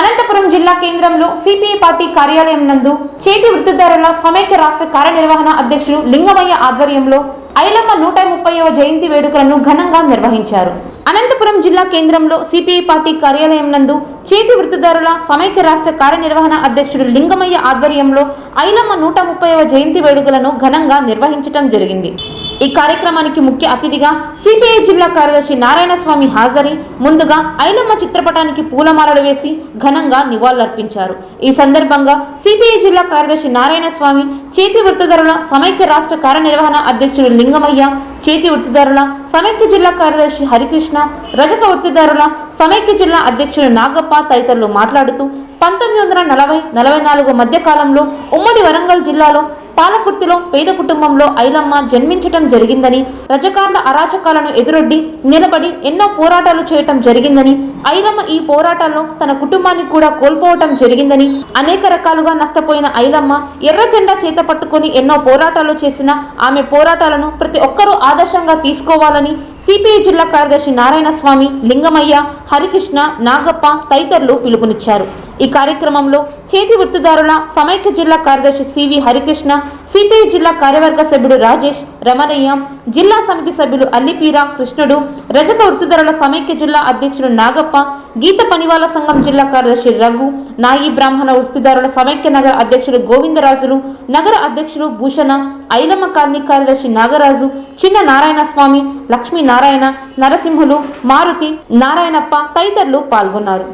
అనంతపురం జిల్లా కేంద్రంలో CPI party కార్యాలయం నందు చేతి వృత్తిదారుల సమైక్య రాష్ట్ర కార్యనిర్వహణ అధ్యక్షుడు లింగమయ్య ఆధ్వర్యంలో ఐలమ్మ నూట ముప్పైవ జయంతి వేడుకలను ఘనంగా నిర్వహించారు. అనంతపురం జిల్లా కేంద్రంలో సిపిఐ పార్టీ కార్యాలయం నందు చేతి వృత్తిదారుల సమైక్య రాష్ట్ర కార్యనిర్వహణ అధ్యక్షుడు లింగమయ్య ఆధ్వర్యంలో ఐలమ్మ నూట ముప్పైవ జయంతి వేడుకలను ఘనంగా నిర్వహించడం జరిగింది. ఈ కార్యక్రమానికి ముఖ్య అతిథిగా సిపిఐ జిల్లా కార్యదర్శి నారాయణ స్వామి హాజరై ముందుగా ఐలమ్మ చిత్రపటానికి పూలమాలలు వేసి ఘనంగా నివాళులర్పించారు. ఈ సందర్భంగా సిపిఐ జిల్లా కార్యదర్శి నారాయణ స్వామి చేతి వృత్తిదారుల సమైక్య రాష్ట్ర కార్యనిర్వహణ అధ్యక్షుడు లింగమయ్య చేతి వృత్తిదారుల సమైక్య జిల్లా కార్యదర్శి హరికృష్ణ రజక వృత్తిదారుల సమైక్య జిల్లా అధ్యక్షుడు నాగప్ప తదితరులు మాట్లాడుతూ పంతొమ్మిది వందల నలభై నలభై నాలుగు మధ్య కాలంలో ఉమ్మడి వరంగల్ జిల్లాలో పాలకుర్తిలో పేద కుటుంబంలో ఐలమ్మ జన్మించటం జరిగిందని రజకారుల అరాచకాలను ఎదురొడ్డి నిలబడి ఎన్నో పోరాటాలు చేయటం జరిగిందని ఐలమ్మ ఈ పోరాటాల్లో తన కుటుంబాన్ని కూడా కోల్పోవటం జరిగిందని అనేక రకాలుగా నష్టపోయిన ఐలమ్మ ఎర్ర జెండా చేత పట్టుకొని ఎన్నో పోరాటాలు చేసిన ఆమె పోరాటాలను ప్రతి ఒక్కరూ ఆదర్శంగా తీసుకోవాలని సిపిఐ జిల్లా కార్యదర్శి నారాయణ స్వామి లింగమయ్య హరికృష్ణ నాగప్ప తదితరులు పిలుపునిచ్చారు. ఈ కార్యక్రమంలో చేతి వృత్తిదారుల సమైక్య జిల్లా కార్యదర్శి సివి హరికృష్ణ సిపిఐ జిల్లా కార్యవర్గ సభ్యుడు రాజేష్ రమణయ్య జిల్లా సమితి సభ్యులు అల్లిపీర కృష్ణుడు రజత వృత్తిదారుల సమైక్య జిల్లా అధ్యక్షుడు నాగప్ప గీత పనివాల సంఘం జిల్లా కార్యదర్శి రఘు నాయి బ్రాహ్మణ వృత్తిదారుల సమైక్య నగర అధ్యక్షుడు గోవిందరాజులు నగర అధ్యక్షుడు భూషణ ఐలమ్మ కాలనీ కార్యదర్శి నాగరాజు చిన్న నారాయణ స్వామి లక్ష్మీ నారాయణ నరసింహులు మారుతి నారాయణప్ప తదితరులు పాల్గొన్నారు.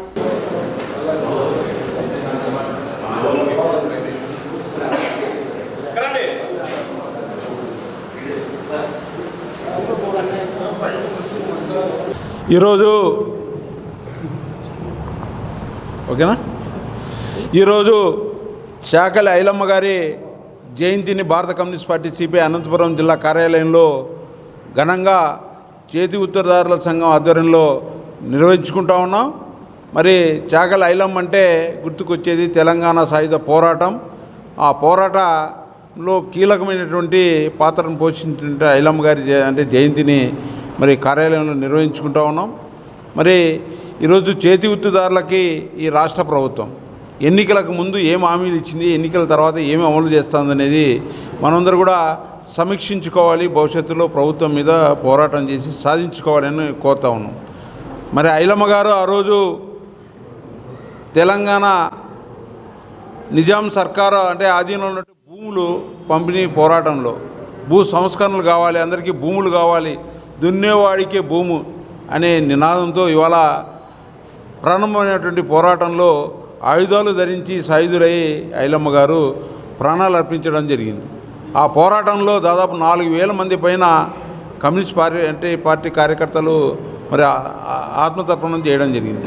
ఈరోజు ఓకేనా? ఈరోజు శాఖల ఐలమ్మ గారి జయంతిని భారత కమ్యూనిస్ట్ పార్టీ సిపిఐ అనంతపురం జిల్లా కార్యాలయంలో ఘనంగా చేతి ఉత్తరదారుల సంఘం ఆధ్వర్యంలో నిర్వహించుకుంటా ఉన్నాం. మరి చాకల ఐలమ్మ అంటే గుర్తుకొచ్చేది తెలంగాణ సాయుధ పోరాటం. ఆ పోరాటంలో కీలకమైనటువంటి పాత్రను పోషించిన ఐలమ్మ గారి అంటే జయంతిని మరి కార్యాలయంలో నిర్వహించుకుంటా ఉన్నాం. మరి ఈరోజు చేతి వృత్తిదారులకి ఈ రాష్ట్ర ప్రభుత్వం ఎన్నికలకు ముందు ఏం హామీలు ఇచ్చింది ఎన్నికల తర్వాత ఏమి అమలు చేస్తుందనేది మనందరూ కూడా సమీక్షించుకోవాలి భవిష్యత్తులో ప్రభుత్వం మీద పోరాటం చేసి సాధించుకోవాలని కోరుతా ఉన్నాం. మరి ఐలమ్మ గారు ఆ రోజు తెలంగాణ నిజాం సర్కారు అంటే ఆధీనంలో ఉన్నటువంటి భూములు పంపిణీ పోరాటంలో భూ సంస్కరణలు కావాలి అందరికీ భూములు కావాలి దున్నేవాడికే భూము అనే నినాదంతో ఇవాళ ప్రారంభమైనటువంటి పోరాటంలో ఆయుధాలు ధరించి సాయుధులై ఐలమ్మ గారు ప్రాణాలు అర్పించడం జరిగింది. ఆ పోరాటంలో దాదాపు నాలుగు వేల మంది పైన కమ్యూనిస్ట్ పార్టీ అంటే పార్టీ కార్యకర్తలు మరి ఆత్మతర్పణం చేయడం జరిగింది.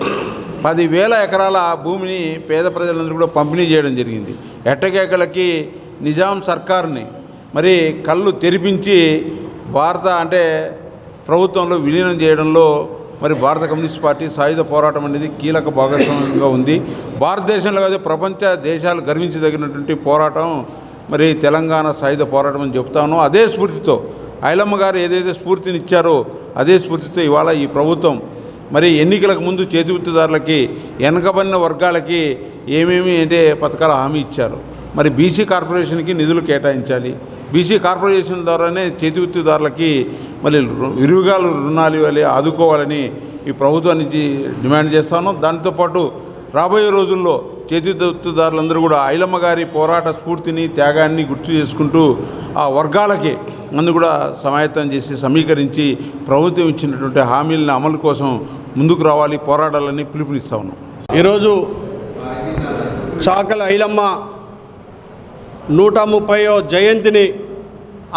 పదివేల ఎకరాల భూమిని పేద ప్రజలందరూ కూడా పంపిణీ చేయడం జరిగింది. ఎట్టకేకలకి నిజాం సర్కార్ని మరి కళ్ళు తెరిపించి భారత అంటే ప్రభుత్వంలో విలీనం చేయడంలో మరి భారత కమ్యూనిస్ట్ పార్టీ సాయుధ పోరాటం అనేది కీలక భాగస్వామ్యంగా ఉంది. భారతదేశంలో కాదు ప్రపంచ దేశాలు గర్వించదగినటువంటి పోరాటం. మరి తెలంగాణ సాయుధ పోరాటం అని చెప్తాను అదే స్ఫూర్తితో ఐలమ్మ గారు ఏదైతే స్ఫూర్తినిచ్చారో అదే స్ఫూర్తితో ఇవాళ ఈ ప్రభుత్వం మరి ఎన్నికలకు ముందు చేతివృత్తిదారులకి వెనకబడిన వర్గాలకి ఏమేమి అంటే పథకాలు హామీ ఇచ్చారు. మరి బీసీ కార్పొరేషన్కి నిధులు కేటాయించాలి. బీసీ కార్పొరేషన్ ద్వారానే చేతివృత్తిదారులకి మళ్ళీ విరివిగా రుణాలు ఇవ్వాలి ఆదుకోవాలని ఈ ప్రభుత్వానికి డిమాండ్ చేస్తాను దాంతోపాటు రాబోయే రోజుల్లో చేతివృత్తిదారులందరూ కూడా ఐలమ్మ గారి పోరాట స్ఫూర్తిని త్యాగాన్ని గుర్తు చేసుకుంటూ ఆ వర్గాలకి అందు కూడా సమాయత్తం చేసి సమీకరించి ప్రభుత్వం ఇచ్చినటువంటి హామీలను అమలు కోసం ముందుకు రావాలి పోరాడాలని పిలుపునిస్తా ఉన్నాం. ఈరోజు చాకల ఐలమ్మ నూట ముప్పయో జయంతిని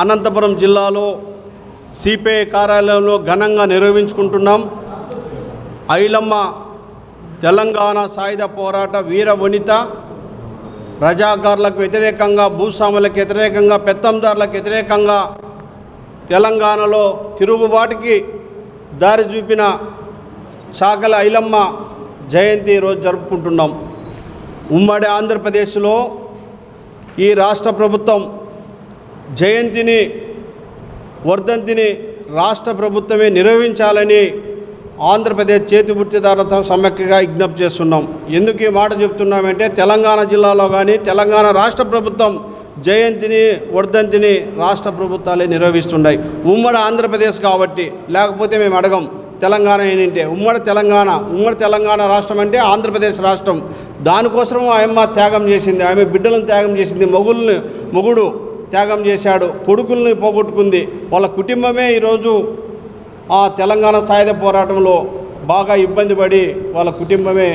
అనంతపురం జిల్లాలో సిపిఐ కార్యాలయంలో ఘనంగా నిర్వహించుకుంటున్నాం. ఐలమ్మ తెలంగాణ సాయుధ పోరాట వీర వనిత ప్రజాకారులకు వ్యతిరేకంగా భూస్వాములకు వ్యతిరేకంగా పెత్తందారులకు వ్యతిరేకంగా తెలంగాణలో తిరుగుబాటుకి దారి చూపిన చాకల ఐలమ్మ జయంతి రోజు జరుపుకుంటున్నాం. ఉమ్మడి ఆంధ్రప్రదేశ్లో ఈ రాష్ట్ర ప్రభుత్వం జయంతిని వర్ధంతిని రాష్ట్ర ప్రభుత్వమే నిర్వహించాలని ఆంధ్రప్రదేశ్ చేతి వృత్తిదారులతో సమైక్యగా విజ్ఞప్తి చేస్తున్నాం. ఎందుకు ఈ మాట చెప్తున్నామంటే తెలంగాణ జిల్లాలో కానీ తెలంగాణ రాష్ట్ర ప్రభుత్వం జయంతిని వర్ధంతిని రాష్ట్ర ప్రభుత్వాలే నిర్వహిస్తున్నాయి. ఉమ్మడి ఆంధ్రప్రదేశ్ కాబట్టి లేకపోతే మేము అడగం. తెలంగాణ ఏంటంటే ఉమ్మడి తెలంగాణ ఉమ్మడి తెలంగాణ రాష్ట్రం అంటే ఆంధ్రప్రదేశ్ రాష్ట్రం. దానికోసం ఆయమ్మ త్యాగం చేసింది. ఆమె బిడ్డలను త్యాగం చేసింది. మొగుల్ని మొగుడు త్యాగం చేశాడు. కొడుకుల్ని పోగొట్టుకుంది. వాళ్ళ కుటుంబమే ఈరోజు ఆ తెలంగాణ సాయుధ పోరాటంలో బాగా ఇబ్బంది పడి వాళ్ళ కుటుంబమే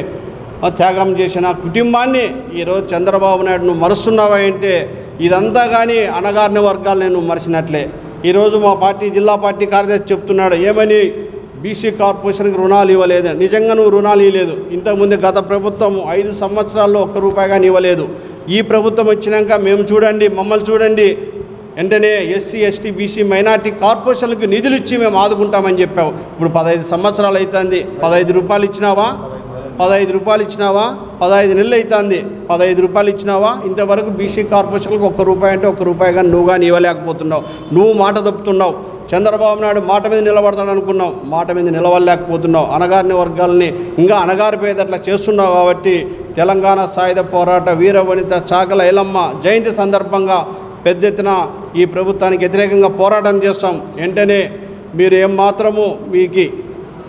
త్యాగం చేసిన కుటుంబాన్ని ఈరోజు చంద్రబాబు నాయుడు నువ్వు మరుస్తున్నావా అంటే ఇదంతా కానీ అణగారిన వర్గాలు నేను మరిచినట్లే. ఈరోజు మా పార్టీ జిల్లా పార్టీ కార్యదర్శి చెప్తున్నాడు ఏమని బీసీ కార్పొరేషన్కి రుణాలు ఇవ్వలేదు. నిజంగా నువ్వు రుణాలు ఇవ్వలేదు. ఇంతకుముందు గత ప్రభుత్వం ఐదు సంవత్సరాల్లో ఒక్క రూపాయి కానీ ఇవ్వలేదు. ఈ ప్రభుత్వం వచ్చినాక మేము చూడండి మమ్మల్ని చూడండి. వెంటనే ఎస్సీ ఎస్టీ బీసీ మైనార్టీ కార్పొరేషన్లకు నిధులు ఇచ్చి మేము ఆదుకుంటామని చెప్పావు. ఇప్పుడు పదహైదు సంవత్సరాలు అవుతుంది పదహైదు రూపాయలు ఇచ్చినావా? పదహైదు రూపాయలు ఇచ్చినావా? పదహైదు నెలలు అవుతుంది పదహైదు రూపాయలు ఇచ్చినావా? ఇంతవరకు బీసీ కార్పొరేషన్లకు ఒక్క రూపాయి అంటే ఒక్క రూపాయి కానీ నువ్వు కానీ ఇవ్వలేకపోతున్నావు. నువ్వు మాట తప్పుతున్నావు. చంద్రబాబు నాయుడు మాట మీద నిలబడతాడు అనుకున్నాం. మాట మీద నిలవలేకపోతున్నాం. అనగారిన వర్గాలని ఇంకా అనగారి పేద అట్లా చేస్తున్నావు కాబట్టి తెలంగాణ సాయుధ పోరాట వీర వనిత చాకల ఎలమ్మ జయంతి సందర్భంగా పెద్ద ఎత్తున ఈ ప్రభుత్వానికి వ్యతిరేకంగా పోరాటం చేస్తాం. వెంటనే మీరు ఏం మాత్రము మీకు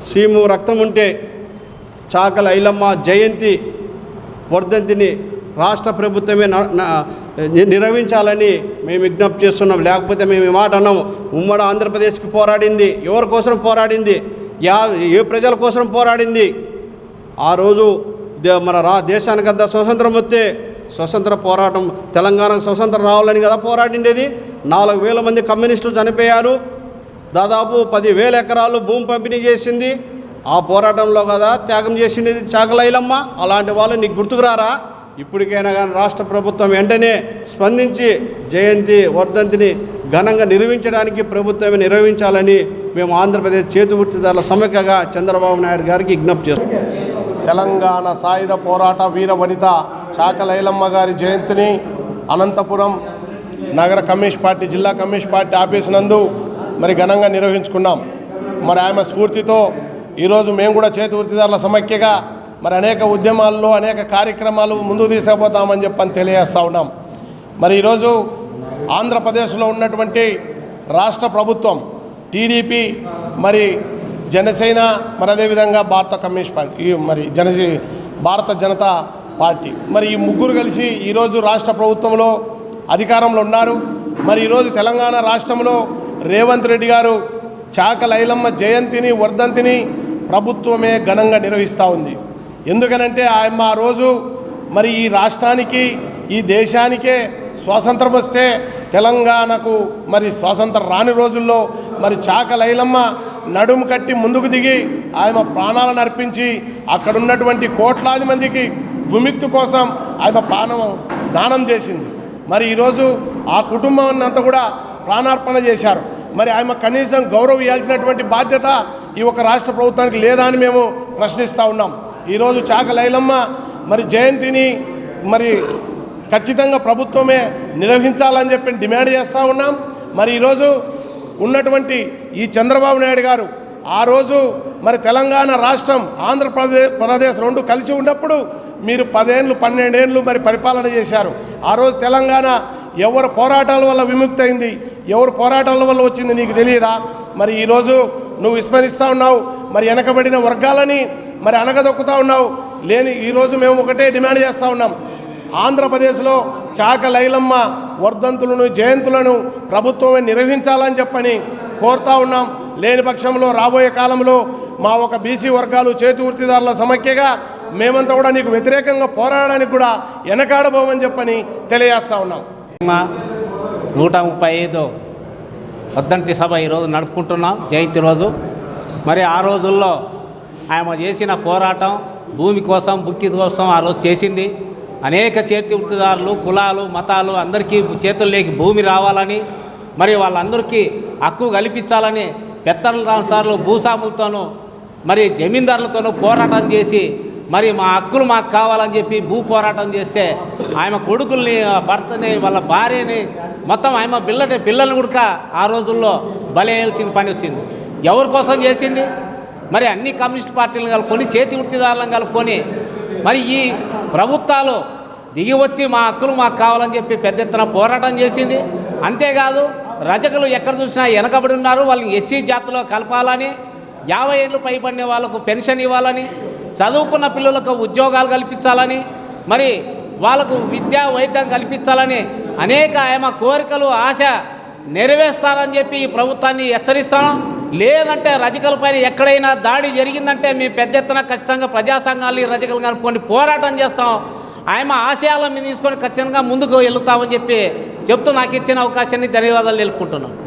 సీము రక్తం ఉంటే చాకల ఐలమ్మ జయంతి వర్ధంతిని రాష్ట్ర ప్రభుత్వమే న- నిర్వహించాలని మేము విజ్ఞప్తి చేస్తున్నాం. లేకపోతే మేము ఈ మాట అన్నాము. ఉమ్మడి ఆంధ్రప్రదేశ్కి పోరాడింది. ఎవరి కోసం పోరాడింది? యా ఏ ప్రజల కోసం పోరాడింది? ఆ రోజు దే- మన రా దేశానికంతా స్వతంత్రం వస్తే స్వతంత్ర పోరాటం తెలంగాణకు స్వతంత్రం రావాలని కదా పోరాడిండేది. నాలుగు వేల మంది కమ్యూనిస్టులు చనిపోయారు. దాదాపు పదివేల ఎకరాలు భూమి పంపిణీ చేసింది. ఆ పోరాటంలో కదా త్యాగం చేసిండేది చాకలైలమ్మ. అలాంటి వాళ్ళు నీకు గుర్తుకురారా ఇప్పటికైనా కానీ రాష్ట్ర ప్రభుత్వం వెంటనే స్పందించి జయంతి వర్ధంతిని ఘనంగా నిర్వహించడానికి ప్రభుత్వమే నిర్వహించాలని మేము ఆంధ్రప్రదేశ్ చేతివృత్తిదారుల సమైక్యగా చంద్రబాబు నాయుడు గారికి విజ్ఞప్తి చేస్తాం తెలంగాణ సాయుధ పోరాట వీర వనిత చాకలైలమ్మ గారి జయంతిని అనంతపురం నగర కమ్యూనిస్ట్ పార్టీ జిల్లా కమ్యూనిస్ట్ పార్టీ ఆఫీస్ నందు మరి ఘనంగా నిర్వహించుకున్నాం. మరి ఆమె స్ఫూర్తితో ఈరోజు మేము కూడా చేతి వృత్తిదారుల సమైక్యగా మరి అనేక ఉద్యమాల్లో అనేక కార్యక్రమాలు ముందుకు తీసుకుపోతామని చెప్పని తెలియజేస్తూ ఉన్నాం. మరి ఈరోజు ఆంధ్రప్రదేశ్లో ఉన్నటువంటి రాష్ట్ర ప్రభుత్వం టీడీపీ మరి జనసేన మరి అదేవిధంగా భారత కమ్యూనిస్ట్ పార్టీ మరి జనసే భారత జనతా పార్టీ. మరి ఈ ముగ్గురు కలిసి ఈరోజు రాష్ట్ర ప్రభుత్వంలో అధికారంలో ఉన్నారు. మరి ఈరోజు తెలంగాణ రాష్ట్రంలో రేవంత్ రెడ్డి గారు చాక లైలమ్మ జయంతిని వర్ధంతిని ప్రభుత్వమే ఘనంగా నిర్వహిస్తూ ఉంది. ఎందుకనంటే ఆయన ఆ రోజు మరి ఈ రాష్ట్రానికి ఈ దేశానికే స్వాతంత్రం వస్తే తెలంగాణకు మరి స్వాతంత్రం రాని రోజుల్లో మరి చాక లైలమ్మ నడుము కట్టి ముందుకు దిగి ఆయన ప్రాణాలను అర్పించి అక్కడ ఉన్నటువంటి కోట్లాది మందికి విముక్తి కోసం ఆయన ప్రాణం దానం చేసింది. మరి ఈరోజు ఆ కుటుంబాన్ని అంతా కూడా ప్రాణార్పణ చేశారు. మరి ఆమె కనీసం గౌరవ ఇవ్వాల్సినటువంటి బాధ్యత ఈ ఒక రాష్ట్ర ప్రభుత్వానికి లేదా అని మేము ప్రశ్నిస్తూ ఉన్నాం. ఈరోజు చాక లైలమ్మ మరి జయంతిని మరి ఖచ్చితంగా ప్రభుత్వమే నిర్వహించాలని చెప్పి డిమాండ్ చేస్తూ ఉన్నాం. మరి ఈరోజు ఉన్నటువంటి ఈ చంద్రబాబు నాయుడు గారు ఆ రోజు మరి తెలంగాణ రాష్ట్రం ఆంధ్రప్రదేశ్ ప్రదేశ్ రెండు కలిసి ఉన్నప్పుడు మీరు పదేళ్ళు పన్నెండేళ్ళు మరి పరిపాలన చేశారు. ఆ రోజు తెలంగాణ ఎవరు పోరాటాల వల్ల విముక్తి అయింది ఎవరు పోరాటాల వల్ల వచ్చింది నీకు తెలియదా? మరి ఈరోజు నువ్వు విస్మరిస్తూ ఉన్నావు. మరి వెనకబడిన వర్గాలని మరి అనగదొక్కుతా ఉన్నావు? లేని ఈరోజు మేము ఒకటే డిమాండ్ చేస్తూ ఉన్నాం. ఆంధ్రప్రదేశ్లో చాక లైలమ్మ వర్ధంతులను జయంతులను ప్రభుత్వమే నిర్వహించాలని చెప్పని కోరుతా ఉన్నాం. లేని పక్షంలో రాబోయే కాలంలో మా ఒక బీసీ వర్గాలు చేతి వృత్తిదారుల సమైక్యగా మేమంతా కూడా నీకు వ్యతిరేకంగా పోరాడడానికి కూడా వెనకాడబోమని చెప్పని తెలియజేస్తా ఉన్నాం. మా నూట ముప్పై ఐదు వద్దంతి సభ ఈరోజు నడుపుకుంటున్నాం. జయంతి రోజు. మరి ఆ రోజుల్లో ఆమె చేసిన పోరాటం భూమి కోసం భుక్తి కోసం ఆ రోజు చేసింది. అనేక చేతి వృత్తిదారులు కులాలు మతాలు అందరికీ చేతుల్లోకి భూమి రావాలని మరి వాళ్ళందరికీ హక్కు కల్పించాలని పెత్తనసార్లు భూస్వాములతోనూ మరి జమీందారులతోనూ పోరాటం చేసి మరి మా హక్కులు మాకు కావాలని చెప్పి భూ పోరాటం చేస్తే ఆమె కొడుకుల్ని భర్తని వాళ్ళ భార్యని మొత్తం ఆమె పిల్లటి పిల్లల్ని కూడా ఆ రోజుల్లో బలేయాల్సిన పని వచ్చింది. ఎవరి కోసం చేసింది? మరి అన్ని కమ్యూనిస్ట్ పార్టీలను కలుపుకొని చేతి వృత్తిదారులను కలుపుకొని మరి ఈ ప్రభుత్వాలు దిగి వచ్చి మా హక్కులు మాకు కావాలని చెప్పి పెద్ద ఎత్తున పోరాటం చేసింది. అంతేకాదు రజకులు ఎక్కడ చూసినా వెనకబడి ఉన్నారు. వాళ్ళని ఎస్సీ జాతిలో కలపాలని యాభై ఏళ్ళు పైబడిన వాళ్ళకు పెన్షన్ ఇవ్వాలని చదువుకున్న పిల్లలకు ఉద్యోగాలు కల్పించాలని మరి వాళ్ళకు విద్యా వైద్యం కల్పించాలని అనేక ఆమె కోరికలు ఆశ నెరవేరుస్తారని చెప్పి ఈ ప్రభుత్వాన్ని హెచ్చరిస్తాను లేదంటే రజకులపైన ఎక్కడైనా దాడి జరిగిందంటే మేము పెద్ద ఎత్తున ఖచ్చితంగా ప్రజా సంఘాలు ఈ రజకులు కనుక్కొని పోరాటం చేస్తాం. ఆయన ఆశయాలను మేము తీసుకొని ఖచ్చితంగా ముందుకు వెళ్తామని చెప్పి చెప్తూ నాకు ఇచ్చిన అవకాశాన్ని ధన్యవాదాలు తెలుపుకుంటున్నాను